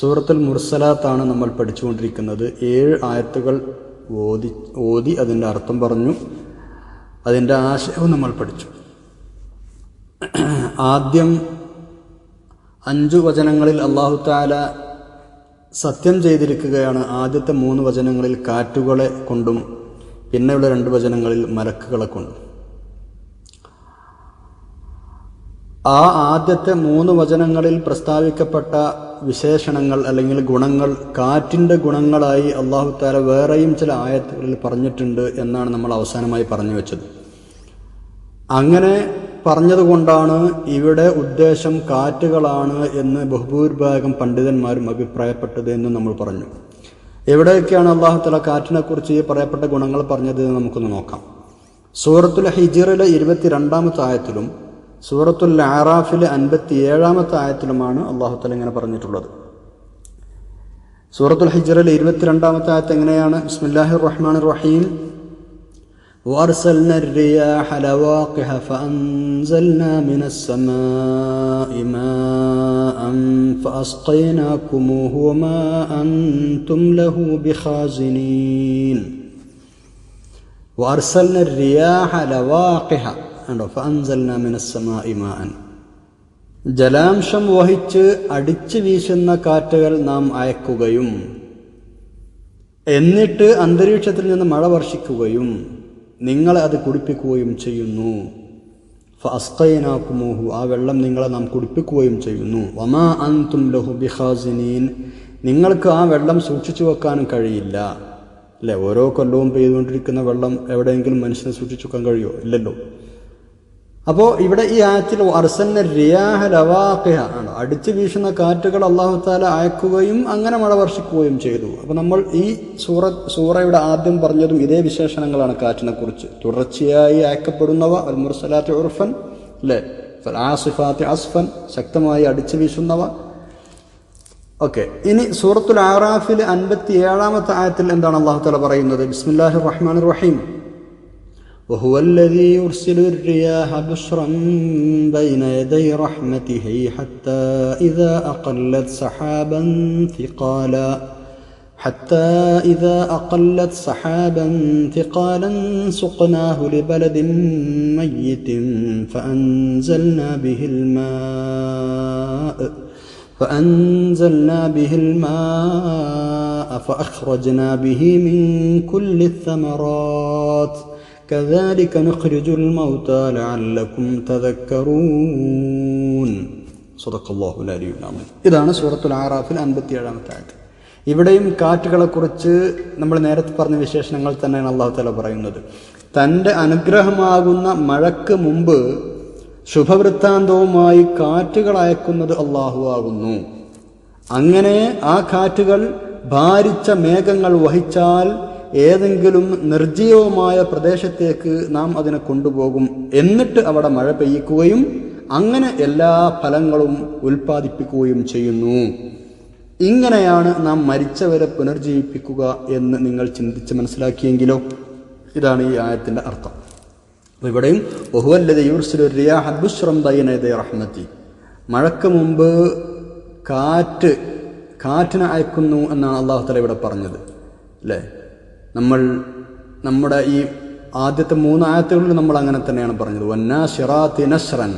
സൂറത്തുൽ മുർസലാത്താണ് നമ്മൾ പഠിച്ചുകൊണ്ടിരിക്കുന്നത്. ഏഴ് ആയത്തുകൾ ഓതി ഓതി അതിന്റെ അർത്ഥം പറഞ്ഞു. അതിന്റെ ആശയവും നമ്മൾ പഠിച്ചു. ആദ്യം അഞ്ചു വചനങ്ങളിൽ അള്ളാഹു താല സത്യം ചെയ്തിരിക്കുകയാണ്. ആദ്യത്തെ മൂന്ന് വചനങ്ങളിൽ കാറ്റുകളെ കൊണ്ടും പിന്നെയുള്ള രണ്ട് വചനങ്ങളിൽ മരക്കുകളെ കൊണ്ടും. ആ ആദ്യത്തെ മൂന്ന് വചനങ്ങളിൽ പ്രസ്താവിക്കപ്പെട്ട വിശേഷണങ്ങൾ അല്ലെങ്കിൽ ഗുണങ്ങൾ കാറ്റിന്റെ ഗുണങ്ങളായി അള്ളാഹു താല വേറെയും ചില ആയത്തുകളിൽ പറഞ്ഞിട്ടുണ്ട് എന്നാണ് നമ്മൾ അവസാനമായി പറഞ്ഞു വെച്ചത്. അങ്ങനെ പറഞ്ഞതുകൊണ്ടാണ് ഇവിടെ ഉദ്ദേശം കാറ്റുകളാണ് എന്ന് ബഹുഭൂരിഭാഗം പണ്ഡിതന്മാരും അഭിപ്രായപ്പെട്ടത് എന്ന് നമ്മൾ പറഞ്ഞു. എവിടെയൊക്കെയാണ് അള്ളാഹു തല കാറ്റിനെക്കുറിച്ച് ഈ പറയപ്പെട്ട ഗുണങ്ങൾ പറഞ്ഞത് എന്ന് നമുക്കൊന്ന് നോക്കാം. സൂറത്തുൽ ഹിജിറിലെ ഇരുപത്തിരണ്ടാമത്തെ ആയത്തിലും സൂറത്തുൽ ആറാഫിലെ അൻപത്തി ഏഴാമത്തെ ആയത്തിലുമാണ് അള്ളാഹു തല ഇങ്ങനെ പറഞ്ഞിട്ടുള്ളത് സൂറത്തുൽ ഹിജറിലെ ഇരുപത്തിരണ്ടാമത്തെ ആയത്ത് എങ്ങനെയാണ് ബിസ്മില്ലാഹിർ റഹ്മാൻ റഹീം وأرسلنا الرياح لواقح فأنزلنا من السماء ماء فأسقيناكموه وما أنتم له بخازنين وأرسلنا الرياح لواقح കണ്ടോ? ജലാംശം വഹിച്ച് അടിച്ചു വീശുന്ന കാറ്റുകൾ നാം അയക്കുകയും എന്നിട്ട് അന്തരീക്ഷത്തിൽ നിന്ന് മഴ വർഷിക്കുകയും നിങ്ങളെ അത് കുടിപ്പിക്കുകയും ചെയ്യുന്നു. ഫസ്തൈനാക്കുമോഹു ആ വെള്ളം നിങ്ങളെ നാം കുടിപ്പിക്കുകയും ചെയ്യുന്നു. വമാ അൻതും ലഹു ബിഹാസിനീൻ നിങ്ങൾക്ക് ആ വെള്ളം സൂക്ഷിച്ചു വെക്കാനും കഴിയില്ല. അല്ലേ? ഓരോ കൊല്ലവും പെയ്തുകൊണ്ടിരിക്കുന്ന വെള്ളം എവിടെയെങ്കിലും മനുഷ്യനെ സൂക്ഷിച്ചു വെക്കാൻ കഴിയുമോ ഇല്ലല്ലോ. അപ്പോൾ ഇവിടെ ഈ ആയത്തിൽ അർസന്ന റിയാഹ ലവാഖിഹ ആണ്. അടിച്ചു വീശുന്ന കാറ്റുകൾ അള്ളാഹു താല അയക്കുകയും അങ്ങനെ മഴ വർഷിക്കുകയും ചെയ്തു. അപ്പോൾ നമ്മൾ ഈ സൂറ സൂറയുടെ ആദ്യം പറഞ്ഞതും ഇതേ വിശേഷണങ്ങളാണ് കാറ്റിനെ കുറിച്ച്. തുടർച്ചയായി അയക്കപ്പെടുന്നവ അൽ മുർസലാത്ത് ഉർഫൻ അല്ലേ? ആസിഫാത്തി അസ്ഫൻ ശക്തമായി അടിച്ചു വീശുന്നവ. ഓക്കെ. ഇനി സൂറത്തുൽ ആറാഫിൽ അൻപത്തി ഏഴാമത്തെ ആയത്തിൽ എന്താണ് അള്ളാഹു താല പറയുന്നത്? ബിസ്മില്ലാഹി റഹ്മാൻ റഹീം. وهو الذي يرسل الرياح بشرا بين يدي رحمته حتى إذا أقلت سحابا ثقالا حتى إذا أقلت سحابا ثقالا سقناه لبلد ميت فأنزلنا به الماء فأنزلنا به الماء فأخرجنا به من كل الثمرات. كذلك نخرج الموتى لعلكم تذكرون صدق الله العلي العظيم ഇതാണ് സൂറത്തുൽ ആറാഫിൽ അൻപത്തി ഏഴാമത്തെ ആയത് ഇവിടെയും കാറ്റുകളെക്കുറിച്ച് നമ്മൾ നേരത്തെ പറഞ്ഞ വിശേഷണങ്ങൾ തന്നെയാണ് അള്ളാഹു താല പറയുന്നത് തൻ്റെ അനുഗ്രഹമാകുന്ന മഴക്ക് മുമ്പ് ശുഭവൃത്താന്തവുമായി കാറ്റുകൾ അയക്കുന്നത് അള്ളാഹു ആകുന്നു അങ്ങനെ ആ കാറ്റുകൾ ഭാരിച്ച മേഘങ്ങൾ വഹിച്ചാൽ ഏതെങ്കിലും നിർജീവമായ പ്രദേശത്തേക്ക് നാം അതിനെ കൊണ്ടുപോകും. എന്നിട്ട് അവിടെ മഴ പെയ്യിക്കുകയും അങ്ങനെ എല്ലാ ഫലങ്ങളും ഉൽപ്പാദിപ്പിക്കുകയും ചെയ്യുന്നു. ഇങ്ങനെയാണ് നാം മരിച്ചവരെ പുനർജീവിപ്പിക്കുക എന്ന് നിങ്ങൾ ചിന്തിച്ച് മനസ്സിലാക്കിയെങ്കിലോ? ഇതാണ് ഈ ആയത്തിന്റെ അർത്ഥം. അപ്പോൾ ഇവിടെയും റഹ്മത്തി. മഴക്ക് മുമ്പ് കാറ്റ് കാറ്റിനെ അയക്കുന്നു എന്നാണ് അള്ളാഹു തല ഇവിടെ പറഞ്ഞത്. അല്ലേ? നമ്മൾ നമ്മുടെ ഈ ആദ്യത്തെ മൂന്ന് ആയത്തുകളിൽ നമ്മൾ അങ്ങനെ തന്നെയാണ് പറഞ്ഞത്. വന്നാ ഷിറാത്തി നസ്രൻ.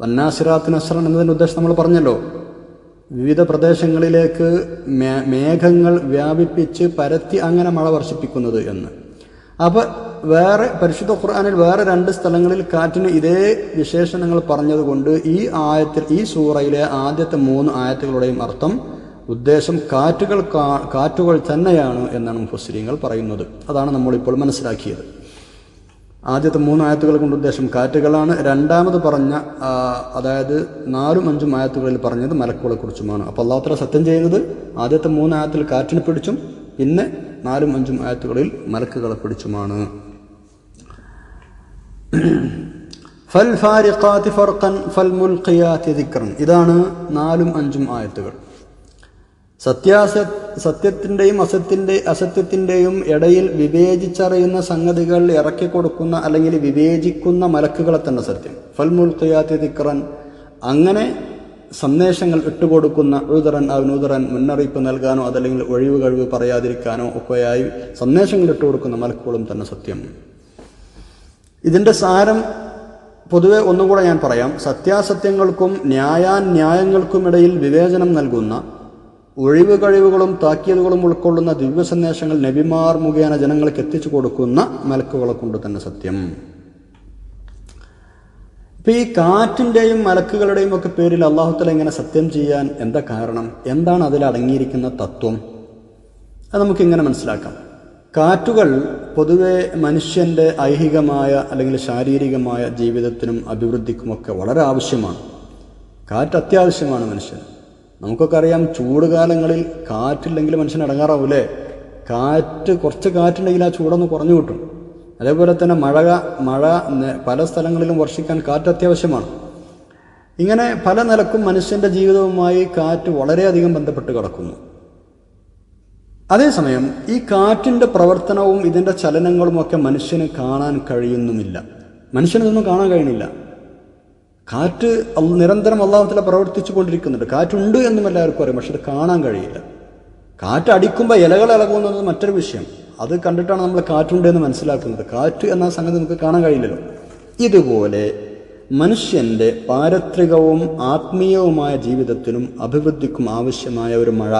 വന്നാ ഷിറാത്തി നസ്രൻ എന്നതിന്റെ ഉദ്ദേശം നമ്മൾ പറഞ്ഞല്ലോ. വിവിധ പ്രദേശങ്ങളിലേക്ക് മേഘങ്ങൾ വ്യാപിപ്പിച്ച് പരത്തി അങ്ങനെ മഴ വർഷിപ്പിക്കുന്നത് എന്ന്. അപ്പോൾ വേറെ പരിശുദ്ധ ഖുർആാനിൽ വേറെ രണ്ട് സ്ഥലങ്ങളിൽ കാറ്റിന് ഇതേ വിശേഷണങ്ങൾ പറഞ്ഞതുകൊണ്ട് ഈ ആയത്തിൽ ഈ സൂറയിലെ ആദ്യത്തെ മൂന്ന് ആയത്തുകളുടെയും അർത്ഥം ഉദ്ദേശം കാറ്റുകൾ കാറ്റുകൾ തന്നെയാണ് എന്നാണ് മുഫസ്സിരിങ്ങൾ പറയുന്നത്. അതാണ് നമ്മളിപ്പോൾ മനസ്സിലാക്കിയത്. ആദ്യത്തെ മൂന്ന് ആയത്തുകൾ കൊണ്ട് ഉദ്ദേശം കാറ്റുകളാണ്. രണ്ടാമത് പറഞ്ഞ അതായത് നാലും അഞ്ചും ആയത്തുകളിൽ പറഞ്ഞത് മലക്കുകളെ കുറിച്ചുമാണ്. അപ്പോൾ അള്ളാഹുത്തല സത്യം ചെയ്യുന്നത് ആദ്യത്തെ മൂന്ന് ആയത്തിൽ കാറ്റിനെ പിടിച്ചും പിന്നെ നാലും അഞ്ചും ആയത്തുകളിൽ മലക്കുകളെ പിടിച്ചുമാണ്. ഫൽ ഫാരിഖാത്തി ഫർഖൻ ഫൽ മുൽഖിയാത്തി ഇതാണ് നാലും അഞ്ചും ആയത്തുകൾ. സത്യാസ സത്യത്തിന്റെയും അസത്യത്തിന്റെ അസത്യത്തിന്റെയും ഇടയിൽ വിവേചിച്ചറിയുന്ന സംഗതികൾ ഇറക്കി കൊടുക്കുന്ന അല്ലെങ്കിൽ വിവേചിക്കുന്ന മലക്കുകളെ തന്നെ സത്യം. ഫൽമുൽഖയാത്തി ദിക്റൻ. അങ്ങനെ സന്ദേശങ്ങൾ ഇട്ടുകൊടുക്കുന്ന ഉദറൻ അവനുതറൻ മുന്നറിയിപ്പ് നൽകാനോ അതല്ലെങ്കിൽ ഒഴിവ് കഴിവ് പറയാതിരിക്കാനോ ഒക്കെയായി സന്ദേശങ്ങൾ ഇട്ടുകൊടുക്കുന്ന മലക്കുകളും തന്നെ സത്യം. ഇതിന്റെ സാരം പൊതുവെ ഒന്നുകൂടെ ഞാൻ പറയാം. സത്യാസത്യങ്ങൾക്കും ന്യായാന്യായങ്ങൾക്കുമിടയിൽ വിവേചനം നൽകുന്ന ഒഴിവ് കഴിവുകളും താക്കീതുകളും ഉൾക്കൊള്ളുന്ന ദിവ്യ സന്ദേശങ്ങൾ നബിമാർ മുഖേന ജനങ്ങൾക്ക് എത്തിച്ചു കൊടുക്കുന്ന മലക്കുകളെ കൊണ്ട് തന്നെ സത്യം. ഇപ്പൊ ഈ കാറ്റിന്റെയും മലക്കുകളുടെയും ഒക്കെ പേരിൽ അള്ളാഹുത്തല ഇങ്ങനെ സത്യം ചെയ്യാൻ എന്താ കാരണം? എന്താണ് അതിൽ അടങ്ങിയിരിക്കുന്ന തത്വം? അത് നമുക്ക് നമുക്കിങ്ങനെ മനസ്സിലാക്കാം. കാറ്റുകൾ പൊതുവെ മനുഷ്യന്റെ ഐഹികമായ അല്ലെങ്കിൽ ശാരീരികമായ ജീവിതത്തിനും അഭിവൃദ്ധിക്കുമൊക്കെ വളരെ ആവശ്യമാണ്. കാറ്റ് അത്യാവശ്യമാണ് മനുഷ്യന്. നമുക്കൊക്കെ അറിയാം ചൂട് കാലങ്ങളിൽ കാറ്റില്ലെങ്കിൽ മനുഷ്യൻ അടങ്ങാറാവൂലേ കാറ്റ് കുറച്ച് കാറ്റുണ്ടെങ്കിൽ ആ ചൂടൊന്ന് കുറഞ്ഞു കിട്ടും. അതേപോലെ തന്നെ മഴ മഴ പല സ്ഥലങ്ങളിലും വർഷിക്കാൻ കാറ്റ് അത്യാവശ്യമാണ്. ഇങ്ങനെ പല നിലക്കും മനുഷ്യന്റെ ജീവിതവുമായി കാറ്റ് വളരെയധികം ബന്ധപ്പെട്ട് കിടക്കുന്നു. അതേസമയം ഈ കാറ്റിന്റെ പ്രവർത്തനവും ഇതിന്റെ ചലനങ്ങളും ഒക്കെ മനുഷ്യന് കാണാൻ കഴിയുന്നുമില്ല. മനുഷ്യനതൊന്നും കാണാൻ കഴിയുന്നില്ല. കാറ്റ് നിരന്തരം അള്ളാഹുത്തല പ്രവർത്തിച്ചു കൊണ്ടിരിക്കുന്നുണ്ട് കാറ്റുണ്ട് എന്നും എല്ലാവർക്കും അറിയാം പക്ഷെ അത് കാണാൻ കഴിയില്ല. കാറ്റ് അടിക്കുമ്പോൾ ഇലകൾ ഇളകുന്നത് മറ്റൊരു വിഷയം. അത് കണ്ടിട്ടാണ് നമ്മൾ കാറ്റുണ്ട് എന്ന് മനസ്സിലാക്കുന്നത്. കാറ്റ് എന്ന സംഗതി നമുക്ക് കാണാൻ കഴിയില്ലല്ലോ. ഇതുപോലെ മനുഷ്യന്റെ പാരത്രികവും ആത്മീയവുമായ ജീവിതത്തിനും അഭിവൃദ്ധിക്കും ആവശ്യമായ ഒരു മഴ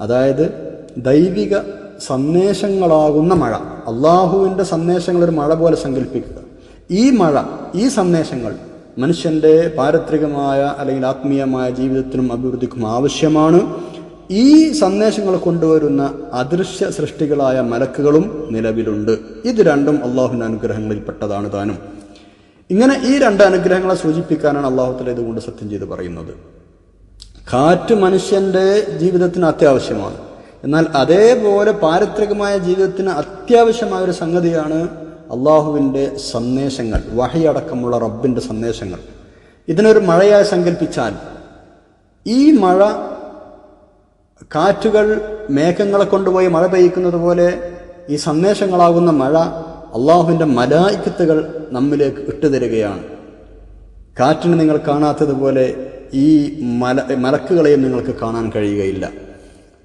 അതായത് ദൈവിക സന്ദേശങ്ങളാകുന്ന മഴ അള്ളാഹുവിന്റെ സന്ദേശങ്ങൾ ഒരു മഴ പോലെ സങ്കല്പിക്കുക. ഈ മഴ ഈ സന്ദേശങ്ങൾ മനുഷ്യന്റെ പാരത്രികമായ അല്ലെങ്കിൽ ആത്മീയമായ ജീവിതത്തിനും അഭിവൃദ്ധിക്കും ആവശ്യമാണ്. ഈ സന്ദേശങ്ങൾ കൊണ്ടുവരുന്ന അദൃശ്യ സൃഷ്ടികളായ മലക്കുകളും നിലവിലുണ്ട്. ഇത് രണ്ടും അള്ളാഹുവിന്റെ അനുഗ്രഹങ്ങളിൽപ്പെട്ടതാണ് താനും. ഇങ്ങനെ ഈ രണ്ട് അനുഗ്രഹങ്ങളെ സൂചിപ്പിക്കാനാണ് അള്ളാഹുത്തല ഇതുകൊണ്ട് സത്യം ചെയ്ത് പറയുന്നത്. കാറ്റ് മനുഷ്യന്റെ ജീവിതത്തിന് അത്യാവശ്യമാണ്. എന്നാൽ അതേപോലെ പാരത്രികമായ ജീവിതത്തിന് അത്യാവശ്യമായ ഒരു സംഗതിയാണ് അള്ളാഹുവിന്റെ സന്ദേശങ്ങൾ വഹയടക്കമുള്ള റബ്ബിന്റെ സന്ദേശങ്ങൾ. ഇതിനൊരു മഴയായി സങ്കല്പിച്ചാൽ ഈ മഴ കാറ്റുകൾ മേഘങ്ങളെ കൊണ്ടുപോയി മഴ പെയ്യിക്കുന്നത് പോലെ ഈ സന്ദേശങ്ങളാകുന്ന മഴ അള്ളാഹുവിന്റെ മലായിക്കത്തുകൾ നമ്മിലേക്ക് ഇട്ടുതരികയാണ്. കാറ്റിന് നിങ്ങൾ കാണാത്തതുപോലെ ഈ മല മലക്കുകളെയും നിങ്ങൾക്ക് കാണാൻ കഴിയുകയില്ല.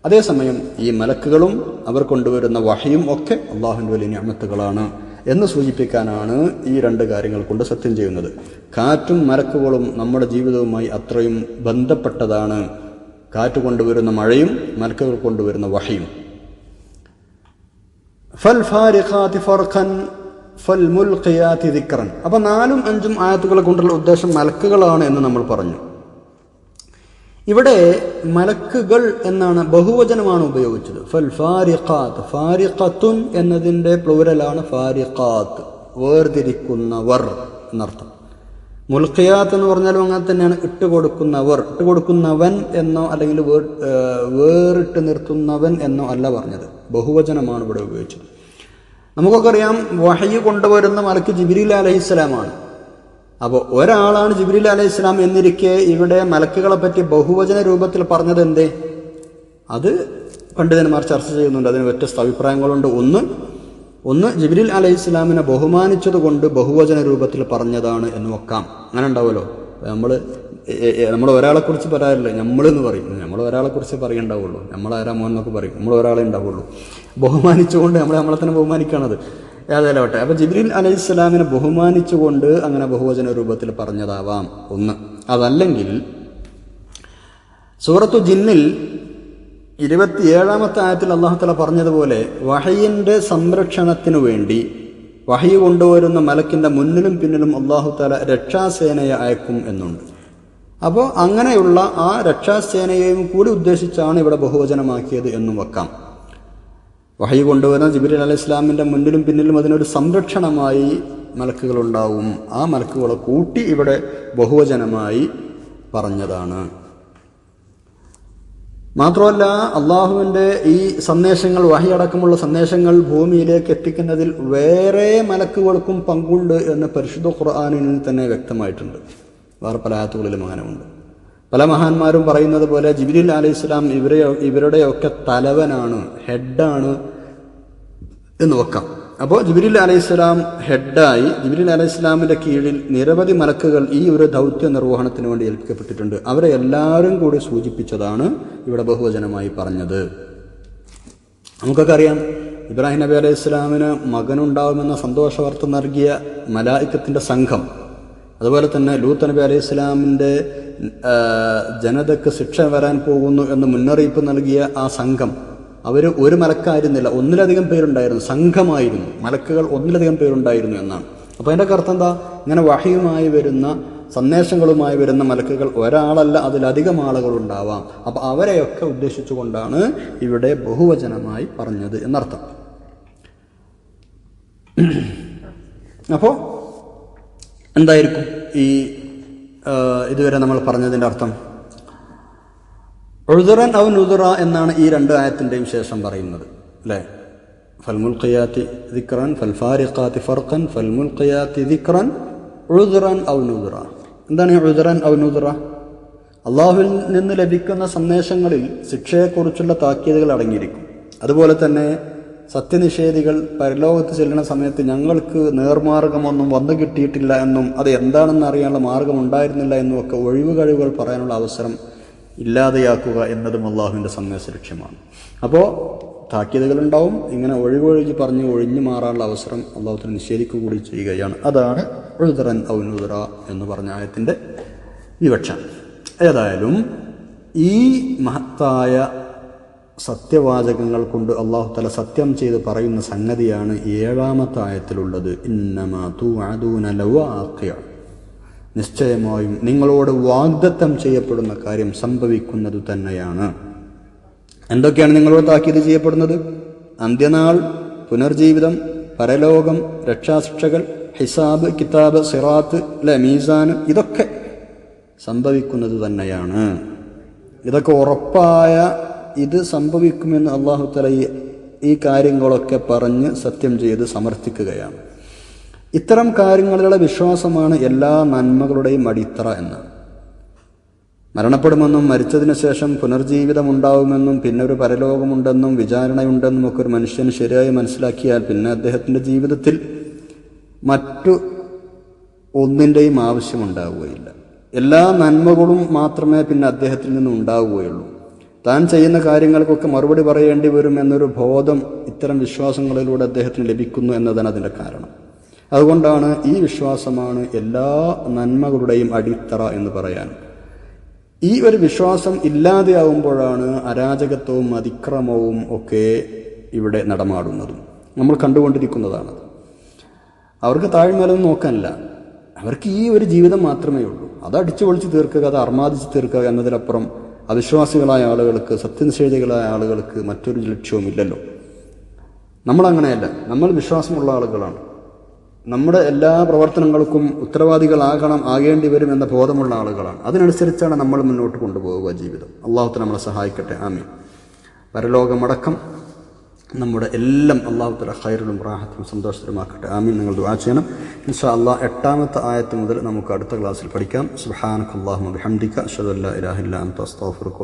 അതേസമയം ഈ മലക്കുകളും അവർ കൊണ്ടുവരുന്ന വഹയും ഒക്കെ അള്ളാഹുവിന്റെ വലിയ ഞാമത്തുകളാണ് എന്ന് സൂചിപ്പിക്കാനാണ് ഈ രണ്ട് കാര്യങ്ങൾ കൊണ്ട് സത്യം ചെയ്യുന്നത്. കാറ്റും മരക്കുകളും നമ്മുടെ ജീവിതവുമായി അത്രയും ബന്ധപ്പെട്ടതാണ്. കാറ്റ് കൊണ്ടുവരുന്ന മഴയും മരക്കുകൾ കൊണ്ടുവരുന്ന വഹയും. ഫൽ ഫാരിഖാതി ഫർഖൻ ഫൽ ദിക്റൻ. അപ്പൊ നാലും അഞ്ചും ആയത്തുകളെ കൊണ്ടുള്ള ഉദ്ദേശം മലക്കുകളാണ് എന്ന് നമ്മൾ പറഞ്ഞു. ഇവിടെ മലക്കുകൾ എന്നാണ് ബഹുവചനമാണ് ഉപയോഗിച്ചത്. ഫൽ ഫാരിഖാത്ത്. ഫാരിഖത്തുൻ എന്നതിന്റെ പ്ലൂരലാണ് ഫാരിഖാത്ത്. വേർതിരിക്കുന്നവർ എന്നർത്ഥം. മുൽഖിയാത്ത് എന്ന് പറഞ്ഞാലും അങ്ങനെ തന്നെയാണ്. ഇട്ട് കൊടുക്കുന്നവർ. ഇട്ട് കൊടുക്കുന്നവൻ എന്നോ അല്ലെങ്കിൽ വേർ വേറിട്ട് നിർത്തുന്നവൻ എന്നോ അല്ല പറഞ്ഞത്. ബഹുവചനമാണ് ഇവിടെ ഉപയോഗിച്ചത്. നമുക്കൊക്കെ അറിയാം വഹയ്യ കൊണ്ടുവരുന്ന മലക്ക് ജിബിരിൽ അലഹിസ്സലാമാണ്. അപ്പോൾ ഒരാളാണ് ജിബ്രീൽ അലൈഹി ഇസ്ലാം എന്നിരിക്കെ ഇവിടെ മലക്കുകളെ പറ്റി ബഹുവചന രൂപത്തിൽ പറഞ്ഞത് എന്തേ? അത് പണ്ഡിതന്മാർ ചർച്ച ചെയ്യുന്നുണ്ട്. അതിന് വ്യത്യസ്ത അഭിപ്രായങ്ങളുണ്ട്. ഒന്ന് ഒന്ന് ജിബ്രീൽ അലൈഹി ഇസ്ലാമിനെ ബഹുമാനിച്ചതുകൊണ്ട് ബഹുവചന രൂപത്തിൽ പറഞ്ഞതാണ് എന്ന് വെക്കാം. അങ്ങനെ ഉണ്ടാവുമല്ലോ? നമ്മൾ നമ്മൾ ഒരാളെ കുറിച്ച് പറയാറില്ല. നമ്മളെന്ന് പറയും. നമ്മൾ ഒരാളെ കുറിച്ച് പറയണ്ടാവുള്ളൂ. നമ്മൾ ആരാ മോൻ എന്നൊക്കെ പറയും. നമ്മൾ ഒരാളെ ഉണ്ടാവുള്ളൂ. ബഹുമാനിച്ചുകൊണ്ട് നമ്മൾ നമ്മളെ തന്നെ ബഹുമാനിക്കുകയാണത് ഏതായാലും അപ്പോൾ അപ്പൊ ജിബ്രീൽ അലൈഹി സ്വലാമിനെ ബഹുമാനിച്ചുകൊണ്ട് അങ്ങനെ ബഹുവചന രൂപത്തിൽ പറഞ്ഞതാവാം. ഒന്ന് അതല്ലെങ്കിൽ സൂറത്തു ജിന്നിൽ ഇരുപത്തിയേഴാമത്തെ ആയത്തിൽ അള്ളാഹുത്തല പറഞ്ഞതുപോലെ വഹയിന്റെ സംരക്ഷണത്തിനു വേണ്ടി വഹയ് കൊണ്ടുവരുന്ന മലക്കിന്റെ മുന്നിലും പിന്നിലും അള്ളാഹു താല രക്ഷാസേനയെ അയക്കും എന്നുണ്ട്. അപ്പോൾ അങ്ങനെയുള്ള ആ രക്ഷാസേനയെയും കൂടി ഉദ്ദേശിച്ചാണ് ഇവിടെ ബഹുവചനമാക്കിയത് എന്നും വെക്കാം. വഹി കൊണ്ടുവരുന്ന ജിബിരി അലി ഇസ്ലാമിന്റെ മുന്നിലും പിന്നിലും അതിനൊരു സംരക്ഷണമായി മലക്കുകളുണ്ടാവും. ആ മലക്കുകളെ കൂട്ടി ഇവിടെ ബഹുവചനമായി പറഞ്ഞതാണ്. മാത്രമല്ല അള്ളാഹുവിന്റെ ഈ സന്ദേശങ്ങൾ വഹിയടക്കമുള്ള സന്ദേശങ്ങൾ ഭൂമിയിലേക്ക് എത്തിക്കുന്നതിൽ വേറെ മലക്കുകൾക്കും പങ്കുണ്ട് എന്ന് പരിശുദ്ധ ഖുർആാനിൽ തന്നെ വ്യക്തമായിട്ടുണ്ട്. വേറെ പല ആയത്തുകളിലും അങ്ങനെയുണ്ട്. പല മഹാന്മാരും പറയുന്നത് പോലെ ജിബിരിൽ അലൈഹി ഇസ്ലാം ഇവരെ ഇവരുടെയൊക്കെ തലവനാണ് ഹെഡാണ്. എന്ന് വെക്കാം. അപ്പോൾ ജിബിരിൽ അലൈഹിസ്സലാം ഹെഡായി ജിബിരിൽ അലൈഹിസ്സലാമിന്റെ കീഴിൽ നിരവധി മലക്കുകൾ ഈ ഒരു ദൗത്യ നിർവഹണത്തിന് വേണ്ടി ഏൽപ്പിക്കപ്പെട്ടിട്ടുണ്ട്. അവരെ എല്ലാവരും കൂടി സൂചിപ്പിച്ചതാണ് ഇവിടെ ബഹുവചനമായി പറഞ്ഞത്. നമുക്കൊക്കെ അറിയാം ഇബ്രാഹിം നബി അലൈഹി ഇസ്ലാമിന് മകനുണ്ടാവുമെന്ന സന്തോഷവാർത്ത നൽകിയ മലായിക്കത്തിന്റെ സംഘം. അതുപോലെ തന്നെ ലൂത്ത് നബി അലൈഹി ഇസ്ലാമിന്റെ ജനതയ്ക്ക് ശിക്ഷ വരാൻ പോകുന്നു എന്ന് മുന്നറിയിപ്പ് നൽകിയ ആ സംഘം. അവർ ഒരു മലക്കായിരുന്നില്ല. ഒന്നിലധികം പേരുണ്ടായിരുന്നു. സംഘമായിരുന്നു. മലക്കുകൾ ഒന്നിലധികം പേരുണ്ടായിരുന്നു എന്നാണ്. അപ്പോൾ അതിന്റെ അർത്ഥം എന്താ? ഇങ്ങനെ വഹിയുമായി വരുന്ന സന്ദേശങ്ങളുമായി വരുന്ന മലക്കുകൾ ഒരാളല്ല അതിലധികം ആളുകളുണ്ടാവാം അപ്പോൾ അവരെയൊക്കെ ഉദ്ദേശിച്ചുകൊണ്ടാണ് ഇവിടെ ബഹുവചനമായി പറഞ്ഞത് എന്നർത്ഥം. അപ്പോൾ എന്തായിരിക്കും ഈ ഇതുവരെ നമ്മൾ പറഞ്ഞതിന്റെ അർത്ഥം? ഉഴുതുറൻ അവൻ ഉദുറ എന്നാണ് ഈ രണ്ട് ആയത്തിന്റെയും ശേഷം പറയുന്നത് അല്ലേ? ഫൽമുൽഖിയാത്തി ദിക്റൻ ഫൽഫാരിഖാത്തി ഫർഖൻ ഫൽമുൽഖിയാത്തി ദിക്റൻ ഉഴുതുറൻ ഔ നുതുറ എന്താണ് ഉഴുതുറൻ ഔ നുതുറ അള്ളാഹുവിൽ നിന്ന് ലഭിക്കുന്ന സന്ദേശങ്ങളിൽ ശിക്ഷയെക്കുറിച്ചുള്ള താക്കീതുകൾ അടങ്ങിയിരിക്കും. അതുപോലെ തന്നെ സത്യനിഷേധികൾ പരലോകത്ത് ചെല്ലുന്ന സമയത്ത് ഞങ്ങൾക്ക് നേർമാർഗമൊന്നും വന്നു കിട്ടിയിട്ടില്ല എന്നും അത് എന്താണെന്ന് അറിയാനുള്ള മാർഗം ഉണ്ടായിരുന്നില്ല എന്നും ഒക്കെ ഒഴിവ് കഴിവുകൾ പറയാനുള്ള അവസരം ഇല്ലാതെയാക്കുക എന്നതും അള്ളാഹുവിന്റെ സന്ദേശ ലക്ഷ്യമാണ് അപ്പോൾ താക്കീതുകളുണ്ടാവും. ഇങ്ങനെ ഒഴിവൊഴുകി പറഞ്ഞ് ഒഴിഞ്ഞു മാറാനുള്ള അവസരം അള്ളാഹുത്തിന് നിഷേധിക്കുക കൂടി ചെയ്യുകയാണ്. അതാണ് ഉഴുതറൻ ഔനുദറ എന്ന് പറഞ്ഞ ആയത്തിന്റെ വിവക്ഷ. ഏതായാലും ഈ മഹത്തായ സത്യവാചകങ്ങൾ കൊണ്ട് അള്ളാഹു തല സത്യം ചെയ്ത് പറയുന്ന സംഗതിയാണ് ഏഴാമത്തെ ആയത്തിലുള്ളത്. ഇന്നമാ തൂ ലവാഖിയ നിശ്ചയമായും നിങ്ങളോട് വാഗ്ദത്തം ചെയ്യപ്പെടുന്ന കാര്യം സംഭവിക്കുന്നത് തന്നെയാണ്. എന്തൊക്കെയാണ് നിങ്ങളോട് താക്കീത് ചെയ്യപ്പെടുന്നത്? അന്ത്യനാൾ പുനർജീവിതം പരലോകം രക്ഷാശിക്ഷകൾ ഹിസാബ് കിതാബ് സിറാത്ത് അല്ലെ മീസാൻ ഇതൊക്കെ സംഭവിക്കുന്നത് തന്നെയാണ്. ഇതൊക്കെ ഉറപ്പായ ഇത് സംഭവിക്കുമെന്ന് അള്ളാഹു തല ഈ കാര്യങ്ങളൊക്കെ പറഞ്ഞ് സത്യം ചെയ്ത് സമർത്ഥിക്കുകയാണ്. ഇത്തരം കാര്യങ്ങളിലുള്ള വിശ്വാസമാണ് എല്ലാ നന്മകളുടെയും അടിത്തറ എന്ന് മരണപ്പെടുമെന്നും മരിച്ചതിനു ശേഷം പുനർജീവിതം ഉണ്ടാവുമെന്നും പിന്നെ ഒരു പരലോകമുണ്ടെന്നും വിചാരണയുണ്ടെന്നും ഒക്കെ ഒരു മനുഷ്യൻ ശരിയായി മനസ്സിലാക്കിയാൽ പിന്നെ അദ്ദേഹത്തിന്റെ ജീവിതത്തിൽ മറ്റു ഒന്നിന്റെയും ആവശ്യമുണ്ടാവുകയില്ല. എല്ലാ നന്മകളും മാത്രമേ പിന്നെ അദ്ദേഹത്തിൽ നിന്ന് ഉണ്ടാവുകയുള്ളൂ. താൻ ചെയ്യുന്ന കാര്യങ്ങൾക്കൊക്കെ മറുപടി പറയേണ്ടി വരും എന്നൊരു ബോധം ഇത്തരം വിശ്വാസങ്ങളിലൂടെ അദ്ദേഹത്തിന് ലഭിക്കുന്നു എന്നതാണ് അതിന്റെ കാരണം. അതുകൊണ്ടാണ് ഈ വിശ്വാസമാണ് എല്ലാ നന്മകളുടെയും അടിത്തറ എന്ന് പറയാൻ. ഈ ഒരു വിശ്വാസം ഇല്ലാതെയാവുമ്പോഴാണ് അരാജകത്വവും അതിക്രമവും ഒക്കെ ഇവിടെ നടമാടുന്നതും. നമ്മൾ കണ്ടുകൊണ്ടിരിക്കുന്നതാണ്. അവർക്ക് താഴ്മേലൊന്നും നോക്കാനില്ല. അവർക്ക് ഈ ഒരു ജീവിതം മാത്രമേ ഉള്ളൂ. അത് അടിച്ചു പൊളിച്ച് തീർക്കുക അത് അർമാദിച്ച് തീർക്കുക എന്നതിലപ്പുറം അവിശ്വാസികളായ ആളുകൾക്ക് സത്യനിഷേധികളായ ആളുകൾക്ക് മറ്റൊരു ലക്ഷ്യവും ഇല്ലല്ലോ നമ്മളങ്ങനെയല്ല. നമ്മൾ വിശ്വാസമുള്ള ആളുകളാണ്. നമ്മുടെ എല്ലാ പ്രവർത്തനങ്ങൾക്കും ഉത്തരവാദികളാകണം ആകേണ്ടി വരും എന്ന ബോധമുള്ള ആളുകളാണ്. അതിനനുസരിച്ചാണ് നമ്മൾ മുന്നോട്ട് കൊണ്ടുപോവുക ജീവിതം. അള്ളാഹുത്ത് നമ്മളെ സഹായിക്കട്ടെ. ആമീൻ. പരലോകമടക്കം നമ്മുടെ എല്ലാം അള്ളാഹുത്തല ഹൈറിലും റാഹത്തിലും സന്തോഷത്തിലുമാക്കട്ടെ. ആമീൻ. നിങ്ങൾ ദുആ ചെയ്യണം. ഇൻഷാ അള്ളാഹ് എട്ടാമത്തെ ആയത്ത് മുതൽ നമുക്ക് അടുത്ത ക്ലാസ്സിൽ പഠിക്കാം. സുബ്ഹാനക അല്ലാഹുമ്മ ബിഹംദിക അഷ്ഹദു അല്ലാ ഇലാഹ ഇല്ല അൻത അസ്തഗ്ഫിറുക